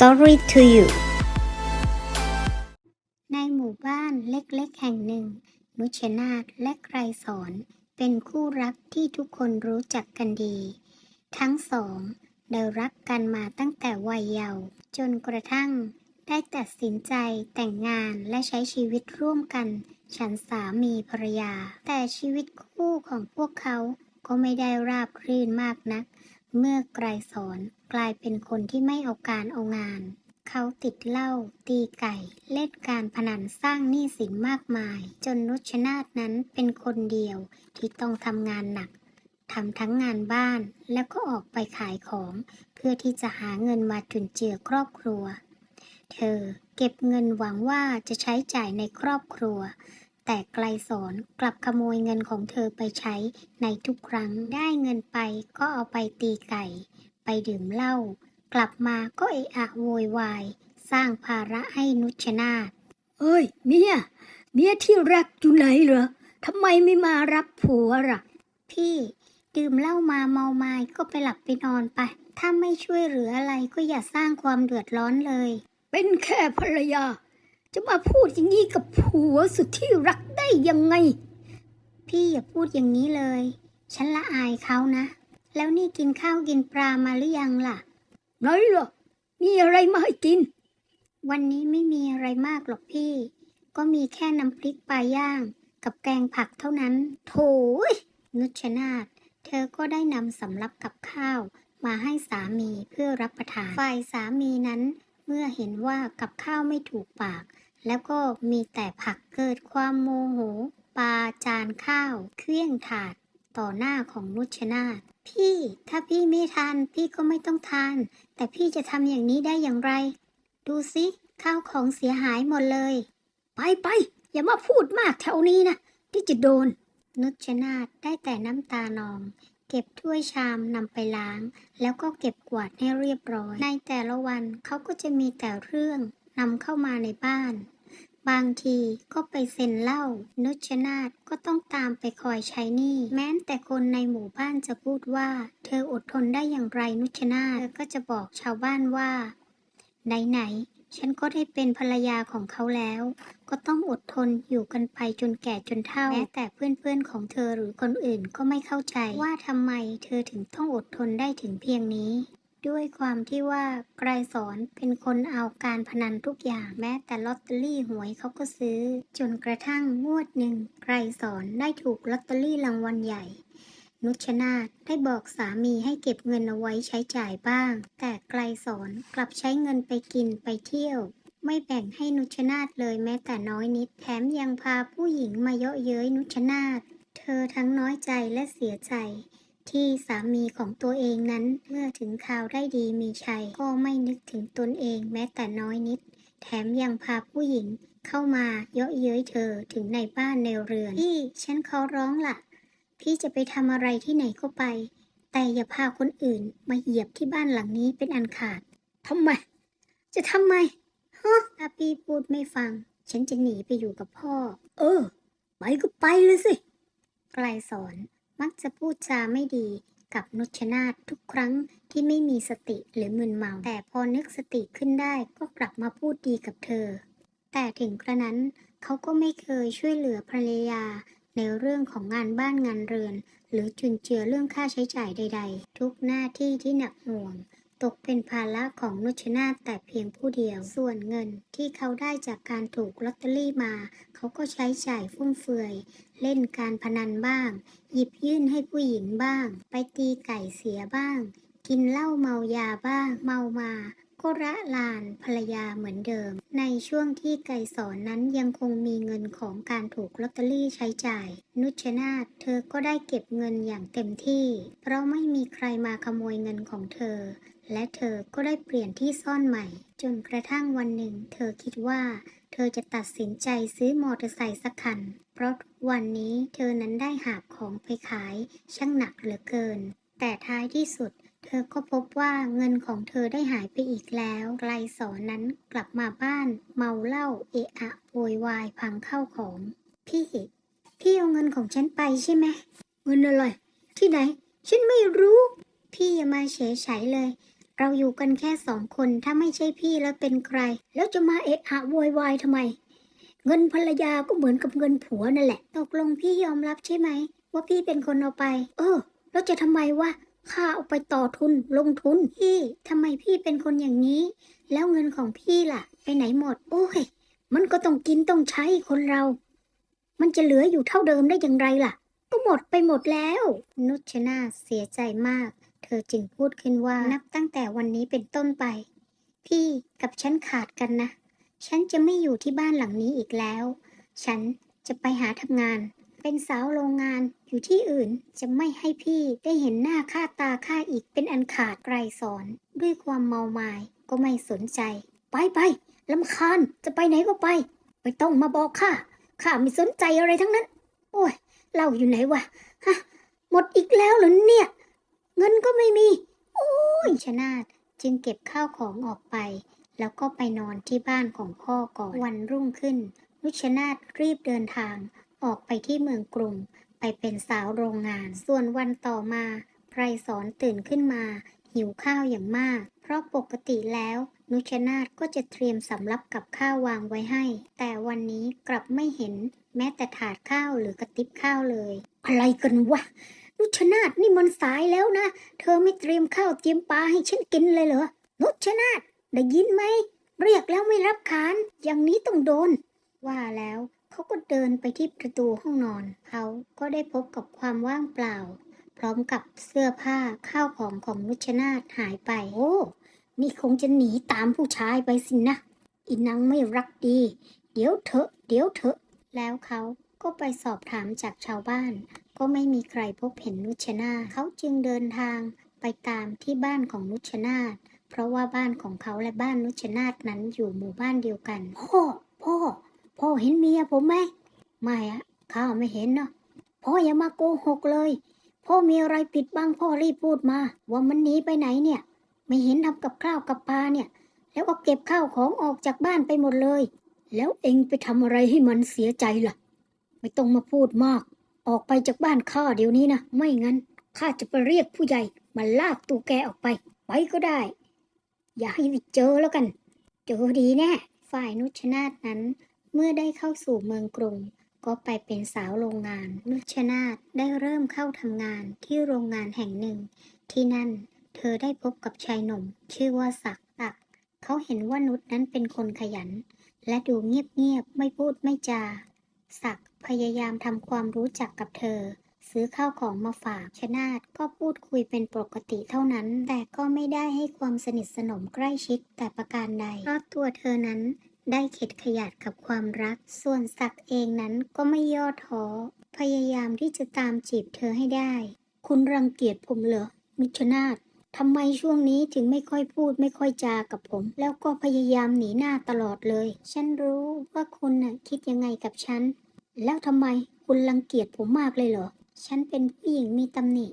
story to you ในหมู่บ้านเล็กๆ แห่งหนึ่ง นุชนาธและไกรสอนเป็นคู่รักที่ทุกคนรู้จักกันดี ทั้งสองได้รักกันมาตั้งแต่วัยเยาว์จนกระทั่ง ได้ตัดสินใจแต่งงานและใช้ชีวิตร่วมกัน ฉันสามีภรรยา แต่ชีวิตคู่ของพวกเขาก็ไม่ได้ราบรื่นมากนัก เมื่อไกรสอน กลายเป็นคนที่ไม่เอาการเอางาน เขาติดเหล้าตีไก่ เล่นการพนันสร้างหนี้สินมากมาย จนนุชนาธนั้นเป็นคนเดียวที่ต้องทำงานหนักทำทั้งงานบ้านแล้วก็ออกไปขายของ เพื่อที่จะหาเงินมาจุนเจือครอบครัว เธอเก็บเงินหวังว่าจะใช้จ่ายในครอบครัว แต่ไกลสอนกลับขโมยเงินของเธอไปใช้ในทุกครั้งได้เงินไปก็เอาไปตีไก่ ไปดื่มเหล้ากลับมาก็เอะอะโวยวาย สร้างภาระให้นุชนาธเอ้ย เมีย เมียที่รักอยู่ไหนเหรอทำไมไม่มารับผัวล่ะ พี่ดื่มเหล้ามาเมาไม้ก็ไปหลับไปนอนไป ถ้าไม่ช่วยเหลืออะไรก็อย่าสร้างความเดือดร้อนเลย เป็นแค่ภรรยา จะมาพูดอย่างนี้กับผัวสุดที่รักได้ยังไง พี่อย่าพูดอย่างนี้เลย ฉันละอายเขานะ แล้วนี่กินข้าวกินปลามาหรือยังล่ะไหนล่ะมีอะไรมาให้กิน วันนี้ไม่มีอะไรมากหรอกพี่ ก็มีแค่น้ำพริกปลาย่าง กับแกงผักเท่านั้น โถยนุชนาธเธอก็ได้นำสำรับกับข้าว มาให้สามีเพื่อรับประทาน ฝ่ายสามีนั้น เมื่อเห็นว่ากับข้าวไม่ถูกปาก แล้วก็มีแต่ผักเกิดความโมโหปาจานข้าว เครื่องถาด ต่อหน้าของนุชนาธ พี่ ถ้าพี่ไม่ทานพี่ก็ไม่ต้องทาน แต่พี่จะทำอย่างนี้ได้อย่างไร ดูสิข้าวของเสียหายหมดเลย ไปไปอย่ามาพูดมากแถวนี้นะที่จะโดน นุชนาธได้แต่น้ำตานอง เก็บถ้วยชามนำไปล้าง แล้วก็เก็บกวาดให้เรียบร้อย ในแต่ละวันเขาก็จะมีแต่เรื่องนำเข้ามาในบ้าน บางทีก็ไปเซ็นเหล้านุชนาธก็ต้องตามไปคอยใช้หนี้แม้แต่คนในหมู่บ้านจะพูดว่า เธออดทนได้อย่างไรนุชนาธเธอก็จะบอกชาวบ้านว่า ไหนๆฉันก็ได้เป็นภรรยาของเขาแล้ว ก็ต้องอดทนอยู่กันไปจนแก่จนเฒ่าแม้แต่เพื่อนๆของเธอหรือคนอื่นก็ไม่เข้าใจว่าทำไมเธอถึงต้องอดทนได้ถึงเพียงนี้ ด้วยความที่ว่าไกรสอนเป็นคนเอาการพนันทุกอย่างแม้แต่ลอตเตอรี่หวยเขาก็ซื้อ จนกระทั่งงวดหนึ่งไกรสอนได้ถูกลอตเตอรี่รางวัลใหญ่ นุชนาธได้บอกสามีให้เก็บเงินเอาไว้ใช้จ่ายบ้าง แต่ไกลสอนกลับใช้เงินไปกินไปเที่ยว ไม่แบ่งให้นุชนาธเลยแม้แต่น้อยนิดแถมยังพาผู้หญิงมาเยาะเย้ยนุชนาธเธอทั้งน้อยใจและเสียใจ ที่สามีของตัวเองนั้น เมื่อถึงข่าวได้ดีมีชัย ก็ไม่นึกถึงตนเองแม้แต่น้อยนิด แถมยังพาผู้หญิงเข้ามาเยาะเย้ยเธอถึงในบ้านในเรือน พี่ฉันขอร้องล่ะ พี่จะไปทำอะไรที่ไหนก็ไป แต่อย่าพาคนอื่นมาเหยียบที่บ้านหลังนี้เป็นอันขาดทำไม จะทำไมฮะถ้าพี่พูดไม่ฟัง ฉันจะหนีไปอยู่กับพ่อ เออ ไปก็ไปเลยสิไกลสอน มักจะพูดจาไม่ดีกับนุชนาธทุกครั้งที่ไม่มีสติหรือมึนเมา แต่พอนึกสติขึ้นได้ก็กลับมาพูดดีกับเธอ แต่ถึงกระนั้นเขาก็ไม่เคยช่วยเหลือภรรยา ในเรื่องของงานบ้านงานเรือน หรือจุนเจือเรื่องค่าใช้จ่ายใด ๆ ทุกหน้าที่ที่หนักหน่วง ตกเป็นภาระของนุชนาธแต่เพียงผู้เดียว ส่วนเงินที่เขาได้จากการถูกลอตเตอรี่มา เขาก็ใช้จ่ายฟุ่มเฟือย เล่นการพนันบ้าง หยิบยื่นให้ผู้หญิงบ้าง ไปตีไก่เสียบ้าง กินเหล้าเมายาบ้าง เมามาก็ระลานภรรยาเหมือนเดิม ในช่วงที่ไก่สอนนั้นยังคงมีเงินของการถูกลอตเตอรี่ใช้จ่าย นุชนาธเธอก็ได้เก็บเงินอย่างเต็มที่ เพราะไม่มีใครมาขโมยเงินของเธอ และเธอก็ได้เปลี่ยนที่ซ่อนใหม่ จนกระทั่งวันหนึ่ง เธอคิดว่า ธอจะตัดสินใจซื้อมอเตอร์ไซค์สักคัน เพราะทุกวันนี้เธอนั้นได้หาบของไปขายช่างหนักเหลือเกิน แต่ท้ายที่สุด เธอก็พบว่าเงินของเธอได้หายไปอีกแล้วไกลสอนนั้นกลับมาบ้าน เมาเหล้าเอะอะโวยวายพังเข้าของ พี่ พี่เอาเงินของฉันไปใช่ไหมเงินอะไรที่ไหน ฉันไม่รู้ พี่อย่ามาเฉยๆเลย เราอยู่กันแค่สองคนถ้าไม่ใช่พี่แล้วเป็นใคร แล้วจะมาเอะอะโวยวายทำไม เงินภรรยาก็เหมือนกับเงินผัวนั่นแหละ ตกลงพี่ยอมรับใช่ไหม ว่าพี่เป็นคนเอาไป เออ แล้วจะทำไมวะข้าเอาไปต่อทุนลงทุนพี่ทำไมพี่เป็นคนอย่างนี้ แล้วเงินของพี่ล่ะ ไปไหนหมด โอ้ย มันก็ต้องกินต้องใช้คนเรา มันจะเหลืออยู่เท่าเดิมได้อย่างไรล่ะ ก็หมดไปหมดแล้ว นุชนาเสียใจมาก เธอจึงพูดขึ้นว่านับตั้งแต่วันนี้เป็นต้นไป พี่กับฉันขาดกันนะ ฉันจะไม่อยู่ที่บ้านหลังนี้อีกแล้ว ฉันจะไปหาทำงาน เป็นสาวโรงงานอยู่ที่อื่นจะไม่ให้พี่ได้เห็นหน้าค่าตาค่าอีกเป็นอันขาดไกรสอน ด้วยความเมามายก็ไม่สนใจ ไปไปลำคาญจะไปไหนก็ไป ไม่ต้องมาบอกข้าข้าไม่สนใจอะไรทั้งนั้น โอ้ยเล้าอยู่ไหนวะฮะหมดอีกแล้วเหรอเนี่ย เงินก็ไม่มีนุชนาถจึงเก็บข้าวของออกไป แล้วก็ไปนอนที่บ้านของพ่อก่อนวันรุ่งขึ้น นุชนาถรีบเดินทาง ออกไปที่เมืองกรุง ไปเป็นสาวโรงงาน ส่วนวันต่อมาไพรสอนตื่นขึ้นมา หิวข้าวอย่างมาก เพราะปกติแล้ว นุชนาถก็จะเตรียมสำรับกับข้าววางไว้ให้ แต่วันนี้กลับไม่เห็น แม้แต่ถาดข้าวหรือกระติบข้าวเลย อะไรกันวะ นุชนาธนี่มันสายแล้วนะ เธอไม่เตรียมข้าวเตรียมปลาให้ฉันกินเลยเหรอ นุชนาธได้ยินไหม เรียกแล้วไม่รับขาน อย่างนี้ต้องโดน ว่าแล้วเขาก็เดินไปที่ประตูห้องนอน เขาก็ได้พบกับความว่างเปล่า พร้อมกับเสื้อผ้าข้าวของของนุชนาถหายไป โอ้ นี่คงจะหนีตามผู้ชายไปสินะ อีนังไม่รักดี เดี๋ยวเถอะ เดี๋ยวเถอะ แล้วเขา ก็ไปสอบถามจากชาวบ้าน ก็ไม่มีใครพบเห็นนุชนาเขาจึงเดินทางไปตามที่บ้านของนุชนาถเพราะว่าบ้านของเขาและบ้านนุชนาถนั้นอยู่หมู่บ้านเดียวกัน พ่อ พ่อ พ่อเห็นเมียผมไหมไม่อะข้าไม่เห็นเนาะพ่ออย่ามาโกหกเลย พ่อมีอะไรปิดบังพ่อรีบพูดมา ว่ามันหนีไปไหนเนี่ย ไม่เห็นทำกับข้าวกับปลาเนี่ย แล้วก็เก็บข้าวของออกจากบ้านไปหมดเลย แล้วเองไปทำอะไรให้มันเสียใจล่ะ ไม่ต้องมาพูดมาก ออกไปจากบ้านข้าเดี๋ยวนี้นะ ไม่งั้นข้าจะไปเรียกผู้ใหญ่มาลากตูแกออกไป ไปก็ได้ อย่าให้เจอแล้วกัน เจอดีแน่ ฝ่ายนุชนาถนั้น เมื่อได้เข้าสู่เมืองกรุง ก็ไปเป็นสาวโรงงาน นุชนาถได้เริ่มเข้าทำงานที่โรงงานแห่งหนึ่ง ที่นั่นเธอได้พบกับชายหนุ่ม ชื่อว่าศักตัก เขาเห็นว่านุชนั้นเป็นคนขยัน และดูเงียบๆไม่พูดไม่จา ศักพยายามทำความรู้จักกับเธอ ซื้อข้าวของมาฝากชนาตก็พูดคุยเป็นปกติเท่านั้น แต่ก็ไม่ได้ให้ความสนิทสนมใกล้ชิดแต่ประการใดเพราะตัวเธอนั้นได้เข็ดขยาดกับความรัก ส่วนศักเองนั้นก็ไม่ย่อท้อ พยายามที่จะตามจีบเธอให้ได้ คุณรังเกียจผมเหรอ มิชนาธ ทำไมช่วงนี้ถึงไม่ค่อยพูดไม่ค่อยจากับผม แล้วก็พยายามหนีหน้าตลอดเลย ฉันรู้ว่าคุณน่ะคิดยังไงกับฉัน แล้วทำไมคุณรังเกียจผมมากเลยเหรอ ฉันเป็นผู้หญิงมีตำหนิ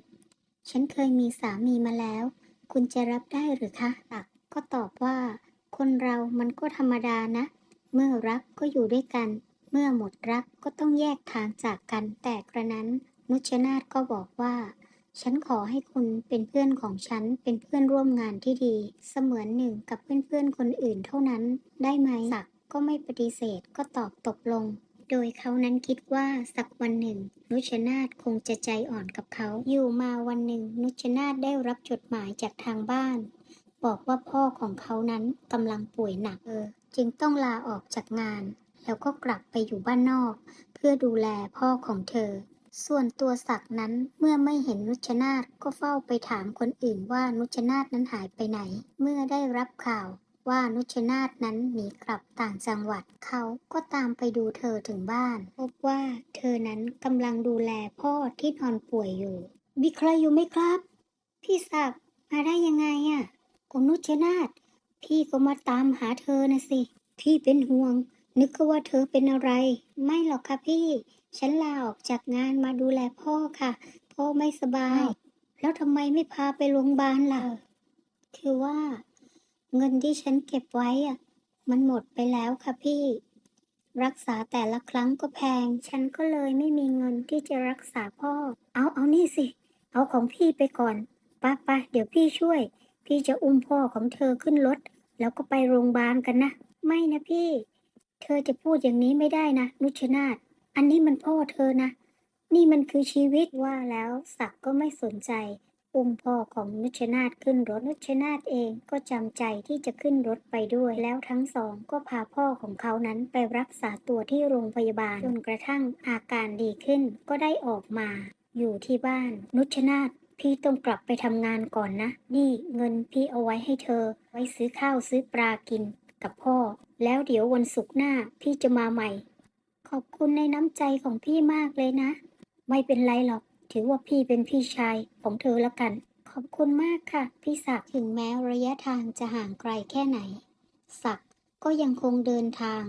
ฉันเคยมีสามีมาแล้ว คุณจะรับได้หรือคะตักก็ตอบว่า คนเรามันก็ธรรมดานะ เมื่อรักก็อยู่ด้วยกัน เมื่อหมดรักก็ต้องแยกทางจากกันแต่กระนั้น นุชนาธก็บอกว่า ฉันขอให้คุณเป็นเพื่อนของฉัน เป็นเพื่อนร่วมงานที่ดี เสมือนหนึ่งกับเพื่อนๆคนอื่นเท่านั้น ได้ไหมศักก็ไม่ปฏิเสธก็ตอบตกลง โดยเขานั้นคิดว่าสักวันหนึ่ง นุชนาธคงจะใจอ่อนกับเขา อยู่มาวันหนึ่ง นุชนาธได้รับจดหมายจากทางบ้าน บอกว่าพ่อของเขานั้นกำลังป่วยหนักเออ จึงต้องลาออกจากงาน แล้วก็กลับไปอยู่บ้านนอก เพื่อดูแลพ่อของเธอ ส่วนตัวศักนั้นเมื่อไม่เห็นนุชนาธก็เฝ้าไปถามคนอื่นว่านุชนาธนั้นหายไปไหน เมื่อได้รับข่าวว่านุชนาธนั้นหนีกลับต่างจังหวัดเขาก็ตามไปดูเธอถึงบ้าน พบว่าเธอนั้นกำลังดูแลพ่อที่นอนป่วยอยู่ มีใครอยู่ไหมครับ พี่ศักดิ์มาได้ยังไงอะ่ะก็นุชนาธพี่ก็มาตามหาเธอนะสิ พี่เป็นห่วง นึกว่าเธอเป็นอะไร ไม่หรอกค่ะพี่ ฉันลาออกจากงานมาดูแลพ่อค่ะ พ่อไม่สบายอ้าวแล้วทำไมไม่พาไปโรงพยาบาลล่ะ คือว่า เงินที่ฉันเก็บไว้อะมันหมดไปแล้วค่ะพี่ รักษาแต่ละครั้งก็แพง ฉันก็เลยไม่มีเงินที่จะรักษาพ่อ เอาเอานี่สิ เอาของพี่ไปก่อนป้าป้าเดี๋ยวพี่ช่วย พี่จะอุ้มพ่อของเธอขึ้นรถ แล้วก็ไปโรงพยาบาลกันนะ ไม่นะพี่ เธอจะพูดอย่างนี้ไม่ได้นะ นุชนาธ อันนี้มันพ่อเธอนะ นี่มันคือชีวิตว่าแล้วศักดิ์ก็ไม่สนใจ อุ้มพ่อของนุชนาธขึ้นรถนุชนาธเองก็จำใจที่จะขึ้นรถไปด้วย แล้วทั้งสองก็พาพ่อของเขานั้นไปรักษาตัวที่โรงพยาบาลจนกระทั่งอาการดีขึ้นก็ได้ออกมา อยู่ที่บ้าน นุชนาธพี่ต้องกลับไปทำงานก่อนนะ นี่เงินพี่เอาไว้ให้เธอ ไว้ซื้อข้าวซื้อปลากินกับพ่อ แล้วเดี๋ยววันศุกร์หน้าพี่จะมาใหม่ อบคุณในน้ำใจของพี่มากเลยนะ ไม่เป็นไรหรอก ถือว่าพี่เป็นพี่ชายของเธอแล้วกัน ขอบคุณมากค่ะ พี่ศักดึงแม้ระยะทางจะห่างไกลแค่ไหน ศักด์ก็ยังคงเดินทาง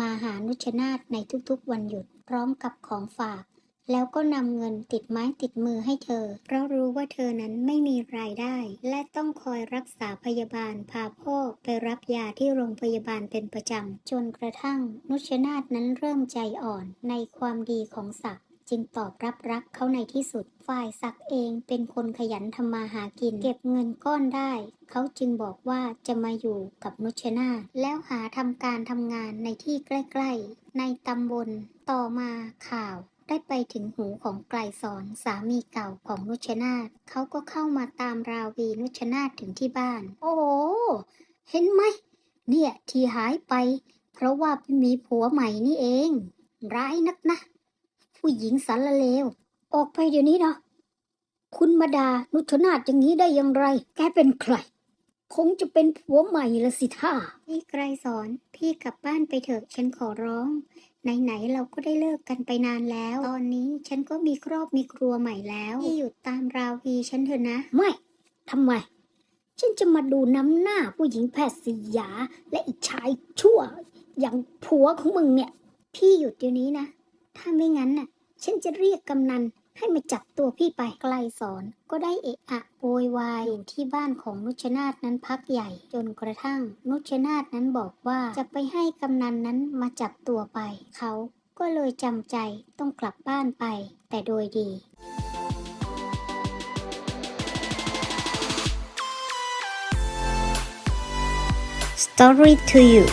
มาหานุชนาธในทุกๆวันหยุดพร้อมกับของฝาก แล้วก็นำเงินติดไม้ติดมือให้เธอ เพราะรู้ว่าเธอนั้นไม่มีรายได้ และต้องคอยรักษาพยาบาลพาพ่อไปรับยาที่โรงพยาบาลเป็นประจำ จนกระทั่ง นุชนาธนั้นเริ่มใจอ่อนในความดีของศักดิ์จึงตอบรับรักเขาในที่สุด ฝ่ายศักดิ์เองเป็นคนขยันทำมาหากิน เก็บเงินก้อนได้ เขาจึงบอกว่าจะมาอยู่กับนุชนาธแล้วหาทำการทำงานในที่ใกล้ ๆ ในตำบล ต่อมาข่าว ได้ไปถึงหูของไกลสอนสามีเก่าของนุชนาธเขาก็เข้ามาตามราวีนุชนาธถึงที่บ้าน โอ้โห เห็นไหม เนี่ย ที่หายไป เพราะว่าไปมีผัวใหม่นี่เอง ร้ายนักนะ ผู้หญิงสารเลว ออกไปเดี๋ยวนี้นะคุณมาดานุชนาธอย่างนี้ได้อย่างไร แกเป็นใคร คงจะเป็นผัวใหม่ละสิท่าพี่ไกรสอน พี่กลับบ้านไปเถอะฉันขอร้อง ไหนๆเราก็ได้เลิกกันไปนานแล้ว ตอนนี้ฉันก็มีครอบมีครัวใหม่แล้ว พี่หยุดตามราวีฉันเถอะนะ ไม่ทำไม ฉันจะมาดูน้ำหน้าผู้หญิงแพทย์สยา และอีกชายชั่ว อย่างผัวของมึงเนี่ย พี่หยุดเดี๋ยวนี้นะ ถ้าไม่งั้นน่ะ ฉันจะเรียกกำนัน ให้มาจับตัวพี่ไปไกลสอน ก็ได้เอะอะโวยวายอยู่ที่บ้านของนุชนาธนั้นพักใหญ่ จนกระทั่ง นุชนาธนั้นบอกว่าจะไปให้กำนันนั้นมาจับตัวไป เขาก็เลยจำใจต้องกลับบ้านไป แต่โดยดี Story to you